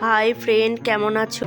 Hi friend কেমন আছো?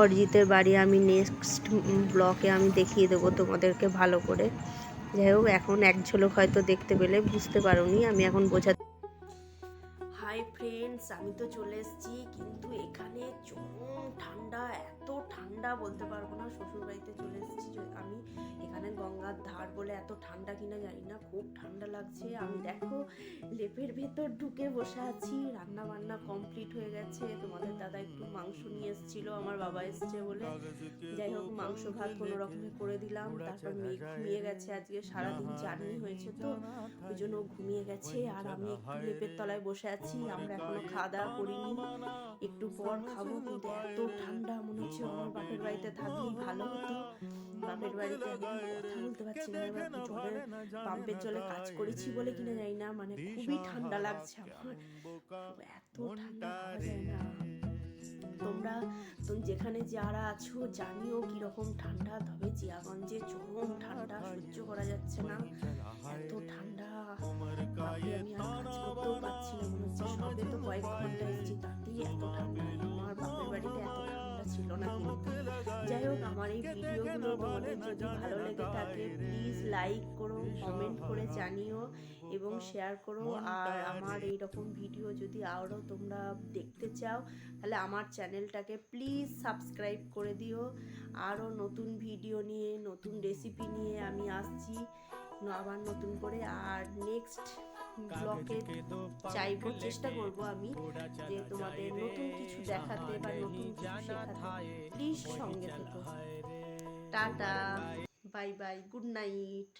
অরিজিতের বাড়ি আমি নেক্সট ব্লকে আমি দেখিয়ে দেবো তোমাদেরকে ভালো করে। যাই হোক, এখন এক ঝলক হয়তো দেখতে পেলে, বুঝতে পারোনি, আমি এখন বোঝা হাই ফ্রেন্ডস আমি তো চলে এসেছি, কিন্তু এখানে চরম ঠান্ডা, এত ঠান্ডা বলতে পারব না শ্বশুর বাড়িতে চলে এসেছি আমি এখানে গঙ্গার ধার বলে এত ঠান্ডা কিনা জানি না, খুব ঠান্ডা লাগছে। আমি দেখো লেপের ভেতর ঢুকে বসে আছি রান্না বান্না কমপ্লিট হয়ে গেছে। তোমাদের দাদা একটু মাংস নিয়ে এসেছিল, আমার বাবা এসছে বলে। যাই হোক, মাংস ভাত কোনো রকমে করে দিলাম, তারপর মেয়ে ঘুমিয়ে গেছে আজকে, সারাদিন জার্নি হয়েছে তো, ওই জন্য ঘুমিয়ে গেছে। আর আমি একটু লেপের তলায় বসে আছি, আমরা এখনও খাওয়া দাওয়া করিনি। একটু পর খাব কিন্তু এত ঠান্ডা, মনে হচ্ছে আমার বাপের বাড়িতে থাকলেই ভালো হতো। বাপের বাড়িতে কথা বলতে পারছি না, এবার জলের পাম্পের জলে কাজ করেছি বলে কিনা জানি না মানে খুবই ঠান্ডা লাগছে আমার। এত ঠান্ডা যায় না। তোমরা যেখানে যারা আছো, জানিও কীরকম ঠান্ডা, তবে জিয়াগঞ্জে চরম ঠান্ডা, সহ্য করা যাচ্ছে না। এত ঠান্ডা। আমি আর সবে তো কয়েক ঘণ্টা এসেছি, তাতেই এত ঠান্ডা। আমার বাপের বাড়িতে এত ঠান্ডা ছিল না কিন্তু। যাই হোক আমার এই ভিডিওগুলো তোমাদের যদি ভালো লেগে থাকে প্লিজ লাইক করো কমেন্ট করে জানিও এবং শেয়ার করো। আর আমার এই রকম ভিডিও যদি আরও তোমরা দেখতে চাও তাহলে আমার চ্যানেলটাকে প্লিজ সাবস্ক্রাইব করে দিও। আরও নতুন ভিডিও নিয়ে নতুন রেসিপি নিয়ে আমি আসছি আবার নতুন করে। আর নেক্সট ব্লকে চাইব চেষ্টা করব আমি যে তোমাদের দেখাতে বা নতুন কিছু শেখাতে প্লিজ সঙ্গে থেকো। Tata. Bye bye. Good night